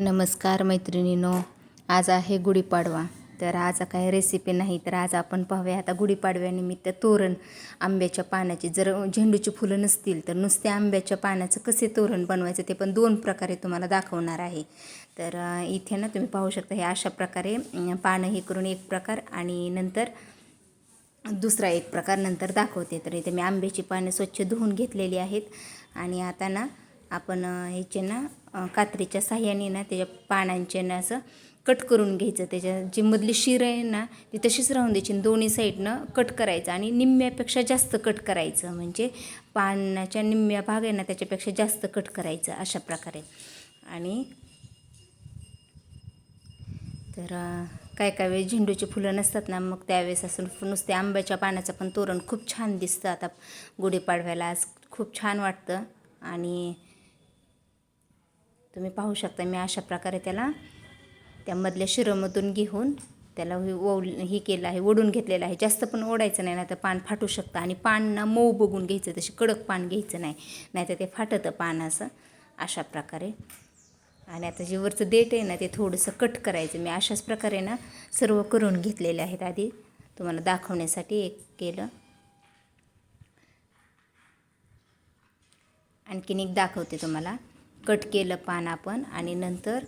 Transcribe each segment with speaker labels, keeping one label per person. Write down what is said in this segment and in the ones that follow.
Speaker 1: नमस्कार मैत्रिणीनो आज आहे गुढीपाडवा. तर आज काय रेसिपी नाही तर आज आपण पाहूया. आता गुढीपाडव्यानिमित्त तोरण आंब्याच्या पानाची जर झेंडूची फुलं नसतील तर नुसत्या आंब्याच्या पानाचं कसे तोरण बनवायचं ते पण दोन प्रकारे तुम्हाला दाखवणार आहे. तर इथे ना तुम्ही पाहू शकता हे अशा प्रकारे पानं हे करून एक प्रकार आणि नंतर दुसरा एक प्रकार नंतर दाखवते. तर इथे मी आंब्याची पाने स्वच्छ धुवून घेतलेली आहेत. आणि आता ना आपण ह्याचे ना कात्रीच्या साह्याने ना त्याच्या पानांचे ना असं कट करून घ्यायचं. त्याच्या जी मधली शिर आहे ना ती तशीच राहून द्यायची आणि दोन्ही साईडनं कट करायचं आणि निम्म्यापेक्षा जास्त कट करायचं. म्हणजे पानाच्या निम्म्या भाग आहे ना त्याच्यापेक्षा जास्त कट करायचं अशा प्रकारे. आणि तर काय काय वेळेस झेंडूची फुलं नसतात ना मग त्यावेळेस असं नुसते आंब्याच्या पानाचं पण तोरण खूप छान दिसतं. आता गुढीपाडव्याला आज खूप छान वाटतं. आणि तुम्ही पाहू शकता मी अशा प्रकारे त्याला त्यामधल्या शिरमधून घेऊन त्याला हे ओव हे केलं आहे ओढून घेतलेलं आहे. जास्त पण ओढायचं नाही नाही तर पान फाटू शकतं. आणि पान ना मऊ बघून घ्यायचं तसे कडक पान घ्यायचं नाही. नाहीतर ते फाटतं पान असं अशा प्रकारे. आणि आता जे वरचं देठ आहे ना ते थोडंसं कट करायचं. मी अशाच प्रकारे ना सर्व करून घेतलेले आहेत आधी. तुम्हाला दाखवण्यासाठी एक केलं. आणखीन एक दाखवते तुम्हाला. कट केलं पान आपण आणि नंतर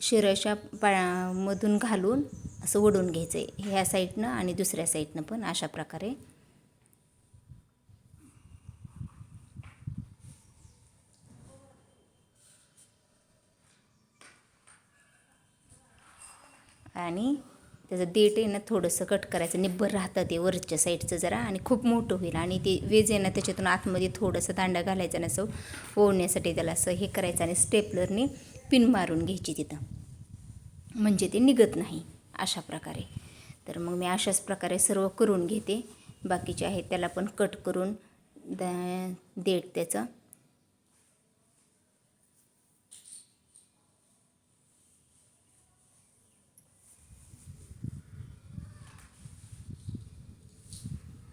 Speaker 1: शिरशा पामधून घालून असं ओढून घ्यायचं आहे. ह्या साईडनं आणि दुसऱ्या साईडनं पण अशा प्रकारे. आणि त्याचं देठ आहे ना थोडंसं कट करायचं. निब्बर राहतं ते वरच्या साईडचं जरा आणि खूप मोठं होईल. आणि ते वेज आहे ना त्याच्यातून आतमध्ये थोडंसं दांडा घालायचा ना असं ओढण्यासाठी त्याला असं हे करायचं आणि स्टेपलरने पिन मारून घ्यायची तिथं. म्हणजे ते निघत नाही अशा प्रकारे. तर मग मी अशाच प्रकारे सर्व करून घेते. बाकीचे आहेत त्याला पण कट करून द देठ त्याचं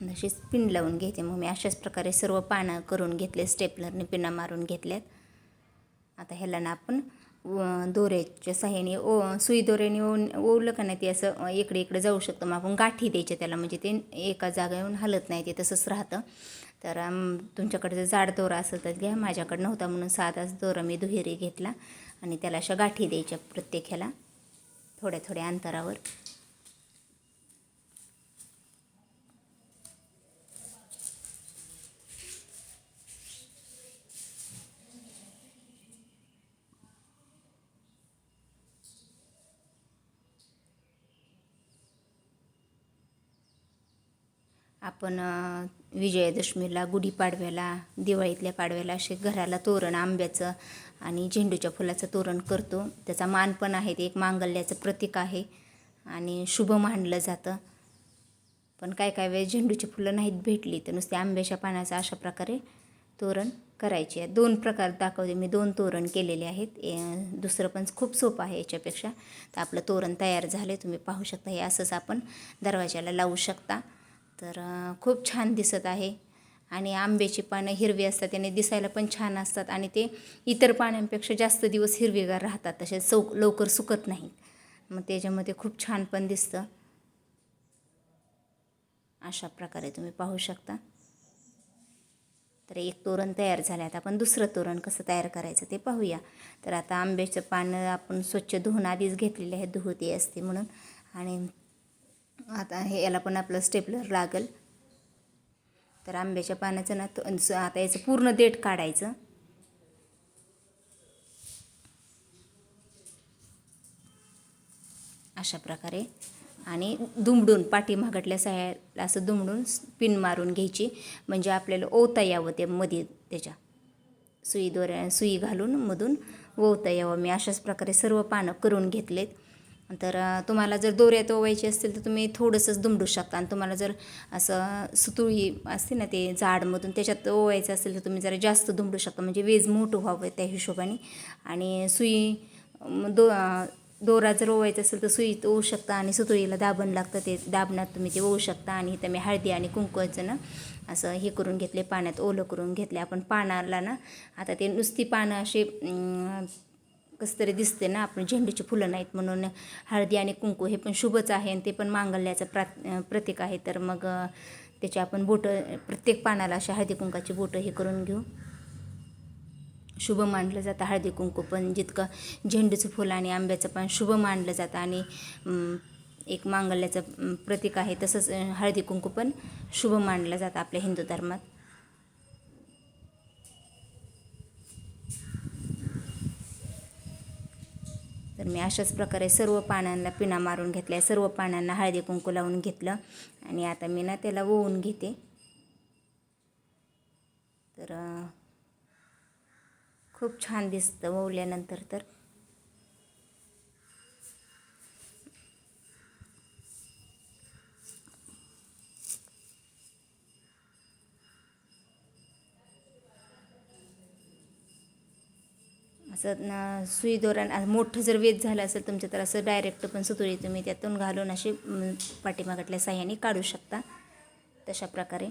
Speaker 1: तशीच पिन लावून घेते मग मी अशाच प्रकारे सर्व पानं करून घेतले स्टेपलरने पिना मारून घेतल्यात. आता ह्याला ना आपण व- दोऱ्याच्या साह्याने ओ सुई दोऱ्याने ओन ओवलं का नाही ते असं इकडे इकडे जाऊ शकतं. मग आपण गाठी द्यायच्या त्याला. म्हणजे ते एका जागेवरून हलत नाही ते तसंच राहतं. तर तुमच्याकडे जर जाड दोरा असेल तर घ्या. माझ्याकडे नव्हता म्हणून साधाच दोरा मी दुहेरी घेतला. आणि त्याला अशा गाठी द्यायच्या प्रत्येक ह्याला थोड्या थोड्या अंतरावर. आपण विजयादशमीला गुढीपाडव्याला दिवाळीतल्या पाडव्याला असे घराला तोरण आंब्याचं आणि झेंडूच्या फुलाचं तोरण करतो. त्याचा मान पण आहे ते एक मांगल्याचं प्रतीक आहे आणि शुभ मानलं जातं. पण काय काय वेळेस झेंडूची फुलं नाहीत भेटली तर नुसते आंब्याच्या पानाचं अशा प्रकारे तोरण करायचे आहे. दोन प्रकार दाखवते मी दोन तोरण केलेले आहेत. ए- दुसरं पण खूप सोपं आहे याच्यापेक्षा. तर आपलं तोरण तयार झाले तुम्ही पाहू शकता हे असंच आपण दरवाजाला लावू शकता. तर खूप छान दिसत आहे. आणि आंब्याची पानं हिरवी असतात त्याने दिसायला पण छान असतात. आणि ते इतर पाण्यांपेक्षा जास्त दिवस हिरवेगार राहतात तसे सौ लवकर सुकत नाहीत. मग त्याच्यामध्ये खूप छान पण दिसतं. अशा प्रकारे तुम्ही पाहू शकता. तर एक तोरण तयार झालं आता आपण दुसरं तोरण कसं तयार करायचं ते पाहूया. तर आता आंब्याचं पानं आपण स्वच्छ धुवून आधीच घेतलेले आहे धुवते असते म्हणून. आणि आता हे याला पण आपलं स्टेपलर लागेल. तर आंब्याच्या पानाचं ना तो- आता याचं पूर्ण देठ काढायचं. अशा प्रकारे. आणि दुमडून पाठीमागटल्या सहाय्याला असं दुमडून पिन मारून घ्यायची. म्हणजे आपल्याला ओवता यावं ते मध्ये त्याच्या. सुई दोऱ्या सुई घालून मधून ओवता यावं. मी अशाच प्रकारे सर्व पानं करून घेतलेत. तर तुम्हाला जर दोऱ्यात ओवायची असतील तर तुम्ही थोडंसंच दुमडू शकता. आणि तुम्हाला जर असं सुतुळी असते ना ते जाडमधून त्याच्यात ओवायचं असेल तर तुम्ही जरा जास्त दुमडू शकता. म्हणजे वेज मोठं व्हावं त्या हिशोबाने. आणि सुई दो दोरा जर ओवायचा असेल तर सुईत ओवू शकता आणि सुतुळीला दाबण लागतं ते दाबण्यात तुम्ही ते ओवू शकता. आणि इथं मी हळदी आणि कुंकवाचं ना असं हे करून घेतले पाण्यात ओलं करून घेतले. आपण पानाला ना आता ते नुसती पानं असे कसं तरी दिसते ना आपण झेंडूची फुलं नाहीत म्हणून हळदी आणि कुंकू हे पण शुभच आहे आणि ते पण मांगल्याचं प्रा प्रतीक आहे. तर मग त्याचे आपण बोटं प्रत्येक पानाला अशा हळदी कुंकाची बोटं हे करून घेऊ. शुभ मानलं जातं हळदी कुंकू पण जितकं झेंडूचं फुलं आणि आंब्याचं पण शुभ मानलं जातं आणि एक मांगल्याचं प्रतीक आहे तसंच हळदी कुंकू पण शुभ मानलं जातं आपल्या हिंदू धर्मात. तर मी अशाच प्रकारे सर्व पानांना पिना मारून घेतल्या. सर्व पानांना हळदी कुंकू लावून घेतलं. आणि आता मी ना त्याला ओवून घेते. तर खूप छान दिसतं ओवल्यानंतर तर. असं सुई दोरान मोठं जर वेध झालं असेल तुमचं तर असं डायरेक्ट पण सुतुरी तुम्ही त्यातून घालून अशी पाठीमागातल्या साह्याने काढू शकता. तशा प्रकारे.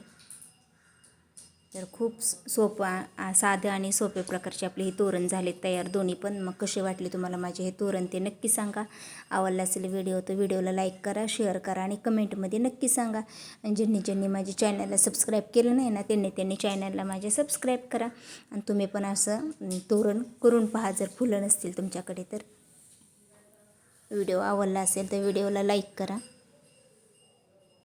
Speaker 1: तर खूप सोपं साधं आणि सोपे प्रकारचे आपले हे तोरण झाले तयार दोन्ही पण. मग कसे वाटले तुम्हाला माझे हे तोरण ते नक्की सांगा. आवडला असेल व्हिडिओ तर व्हिडिओला लाईक करा शेअर करा आणि कमेंटमध्ये नक्की सांगा. आणि ज्यांनी ज्यांनी माझ्या चॅनलला सबस्क्राईब केलं नाही ना त्यांनी त्यांनी चॅनलला माझ्या सबस्क्राईब करा. आणि तुम्ही पण असं तोरण करून पहा जर फुलं नसतील तुमच्याकडे तर. व्हिडिओ आवडला असेल तर व्हिडिओला लाईक करा.